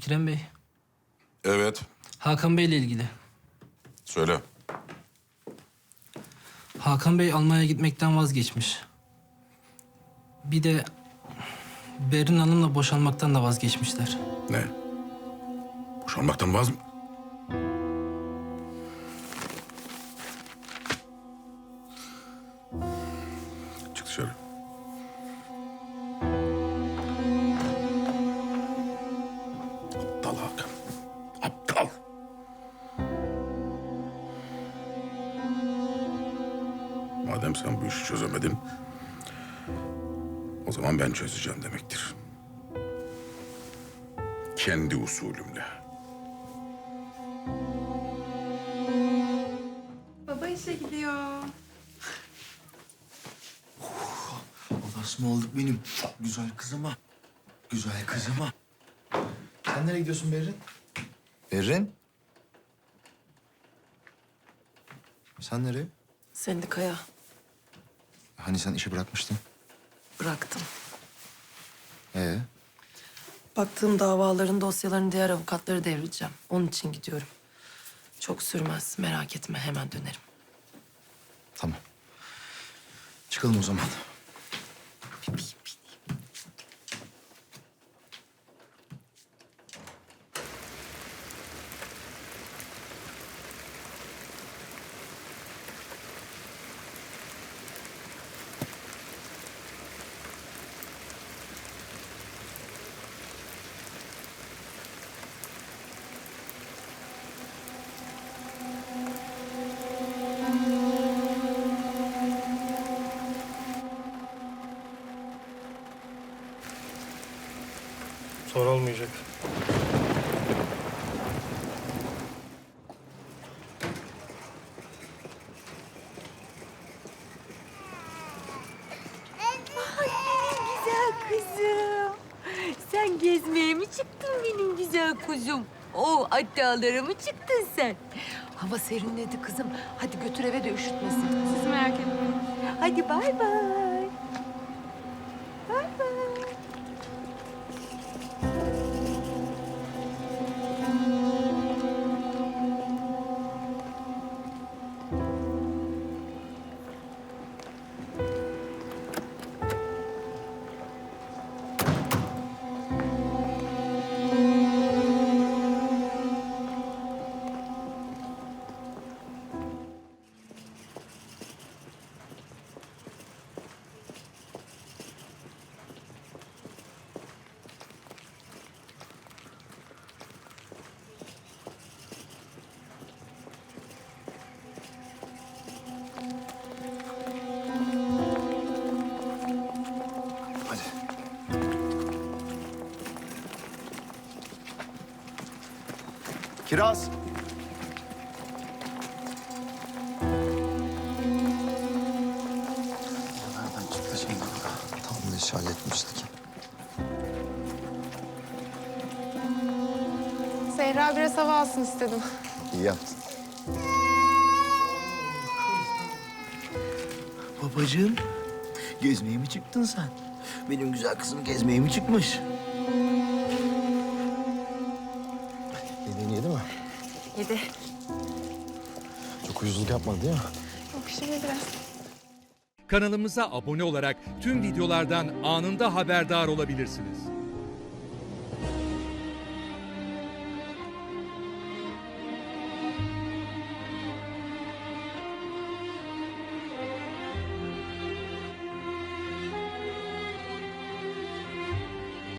Ekrem Bey, Evet. Hakan Bey ile ilgili. Söyle. Hakan Bey Almanya'ya gitmekten vazgeçmiş. Bir de Berin Hanım'la boşanmaktan da vazgeçmişler. Ne? Boşanmaktan vaz mı? Çık dışarı. Madem sen bu işi çözemedin... ...o zaman ben çözeceğim demektir. Kendi usulümle. Baba işe gidiyor. Mı olduk benim güzel kızıma? Güzel kızıma. Sen nereye gidiyorsun Berrin? Berrin? Sen nereye? Sendikaya Hani sen işi bırakmıştın? bıraktım. Ee? Baktığım davaların dosyalarını diğer avukatları devreceğim. Onun için gidiyorum. Çok sürmez merak etme hemen dönerim. Tamam. Çıkalım o zaman. Zor olmayacak. Güzel kızım. Sen gezmeye mi çıktın benim güzel kuzum? O hattalara mı çıktın sen? Hava serinledi kızım. Hadi götür eve de üşütmesin. Siz merak etmeyin. Hadi bay. Bay Kiraz. Nereden çıktı şimdi? Tam bu işi halletmiştik. Zehra biraz hava alsın istedim. İyi yaptın. Babacığım, gezmeye mi çıktın sen? Benim güzel kızım gezmeye mi çıkmış? Yediğini yedi mi? Yedi. Çok uyuzluk yapmadı değil mi? Yok şimdi biraz. Kanalımıza abone olarak tüm videolardan anında haberdar olabilirsiniz.